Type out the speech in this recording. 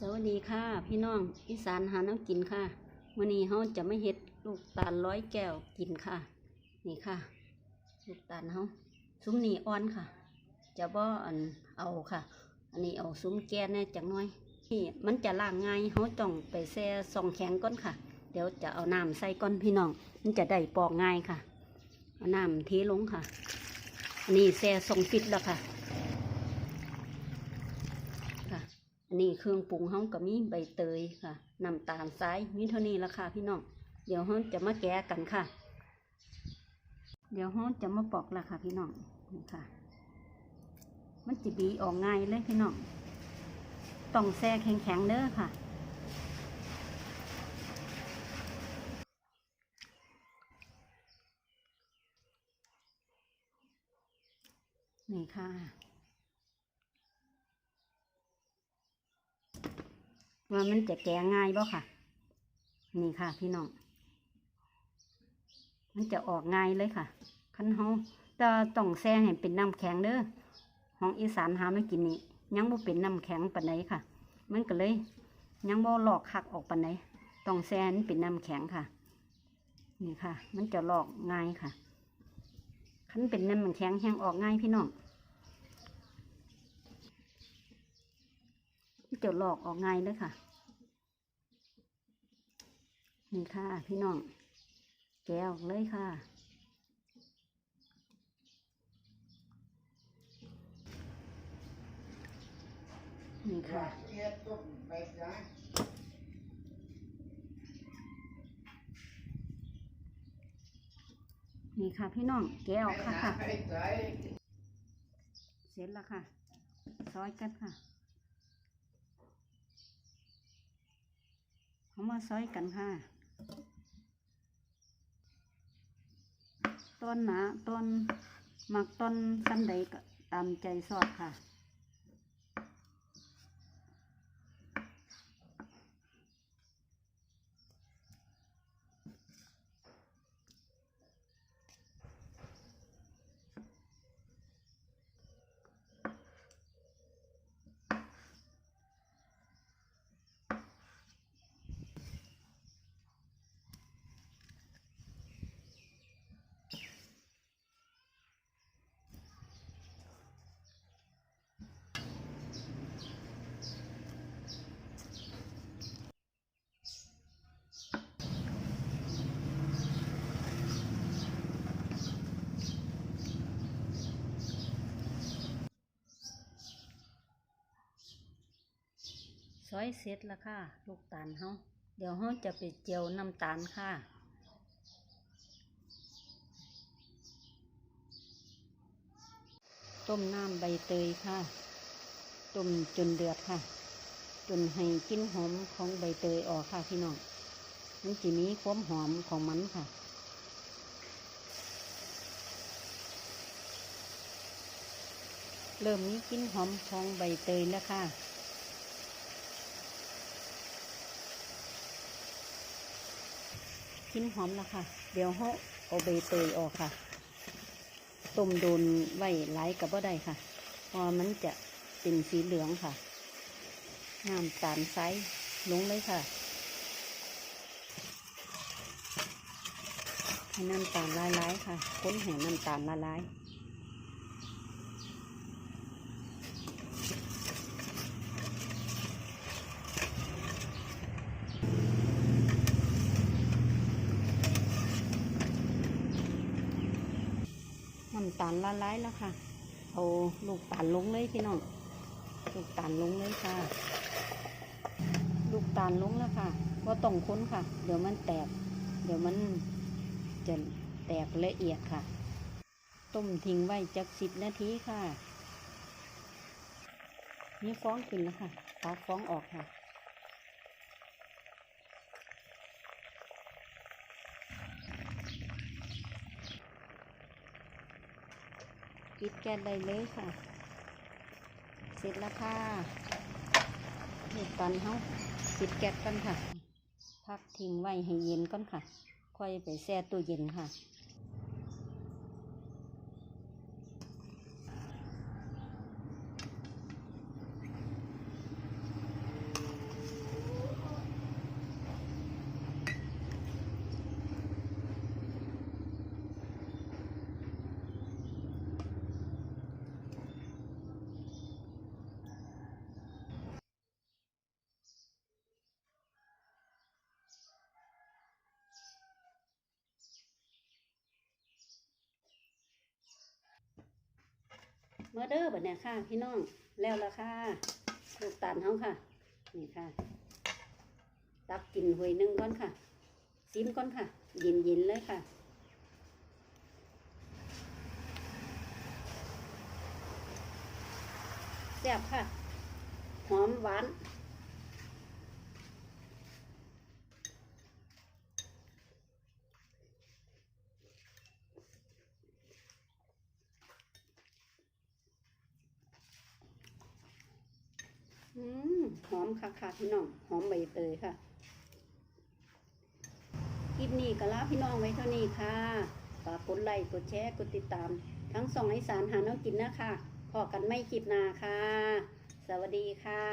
สวัสดีค่ะ พี่น้องอีสานหาน้ำกินค่ะวันนี้เขาจะไม่เฮ็ดลูกตาลร้อยแก้วกินค่ะ นี่ค่ะ ลูกตาลเขาซุ้มนีอ่อนค่ะ จะบ่อันเอาค่ะ อันนี้เอาซุ้มแก่แน่จังน้อยนี่มันจะล้างง่ายเขาต้องไปแช่ซองแข็งก้อนค่ะ เดี๋ยวจะเอาน้ำใส่ก้อนพี่น้อง มันจะได้ปอกง่ายค่ะเอาน้ำเทลงค่ะ อันนี้แช่ซองฟิตแล้วค่ะ ค่ะ อันนี้เครื่องปรุงเฮาก็มีใบเตยค่ะน้ำตาลทรายมีเท่านี้ละค่ะพี่น้อง เดี๋ยวเฮาจะมาแกะกันค่ะ เดี๋ยวเฮาจะมาปอกละค่ะพี่น้องนี่ค่ะ มันจะบีออกง่ายเลยพี่น้อง ต้องแช่แข็งๆเด้อค่ะนี่ค่ะ ว่ามันจะแกะง่ายบ่ค่ะ นี่ค่ะ พี่น้อง มันจะออกง่ายเลยค่ะคันเฮาแต่ต้องแช่ให้เป็นน้ำแข็งเด้อของอีสานหาไม่กินนี่ยังบ่เป็นน้ำแข็งปานใดค่ะ มันก็เลย ยังบ่ลอกคักออกปานใดต้องแช่ให้มันเป็นน้ำแข็งค่ะ นี่ค่ะ มันจะหลอกง่ายค่ะคันเป็นน้ำแข็งแห้งออกง่ายพี่น้อง มันจะลอกออกง่ายเลยค่ะ นี่ค่ะ พี่น้อง แกออกเลยค่ะ นี่ค่ะนี่ค่ะพี่น้องแกออกค่ะค่ะ เสร็จแล้วค่ะ ซอยกันค่ะ เอามาซอยกันค่ะ ต้นหนาต้นหมักต้นสันใดก็ตามใจชอบค่ะ อยเสร็จแล้วค่ะ ลูกตาลเฮาเดี๋ยวเฮาจะไปเจียวน้ำตาลค่ะ ต้มน้ำใบเตยค่ะ ต้มจนเดือดค่ะ จนให้กลินหอมของใบเตยออกค่ะพี่น้องมันจะมีความหอมของมันค่ะเริ่มมีกลินหอมของใบเตยแล้วค่ะ ชิ้นหอมแล้วค่ะ เดี๋ยวเขาเอาใบเตยออกค่ะ ต้มโดนไว้หลายกับบ่ได้ค่ะ พอมันจะเป็นสีเหลืองค่ะน้ำตาลไซส์ลงเลยค่ะให้น้ำตาลละลายค่ะ ค้นแห่น้ำตาลละลายน้ำ ตาลละลายแล้วค่ะ เอาลูกตาลลงเลยพี่น้องลูกตาลลงเลยค่ะ ลูกตาลลงแล้วค่ะว่าต้องค้นค่ะ เดี๋ยวมันแตก เดี๋ยวมันจะแตกละเอียดค่ะ ต้มทิ้งไว้จักสิบนาทีค่ะ นี่ฟ้องขึ้นแล้วค่ะตักฟ้องออกค่ะ ปิดแก๊สได้เลยค่ะ เสร็จแล้วค่ะนี่ตอนเขาปิดแก๊สกันค่ะ พักทิ้งไว้ให้เย็นก่อนค่ะ ค่อยไปแช่ตู้เย็นค่ะ มื่อเด้อบัดเนี่ยค่ะ พี่น้องแล้วละค่ะลูกตาลเขาค่ะ นี่ค่ะ ตักกินหวยหนึ่งก่อนค่ะซิมก่อนค่ะ เย็นเย็นๆเลยค่ะแซ่บค่ะ หอมหวาน หอมค่ะค่ะพี่น้อง หอมใบเตยค่ะ คลิปนี้ก็ลาพี่น้องไว้เท่านี้ค่ะ ฝากกดไลค์ กดแชร์ กดติดตาม ทั้งสองไอสารหาน้องกินนะคะพอกันไม่คลิปนาค่ะ สวัสดีค่ะ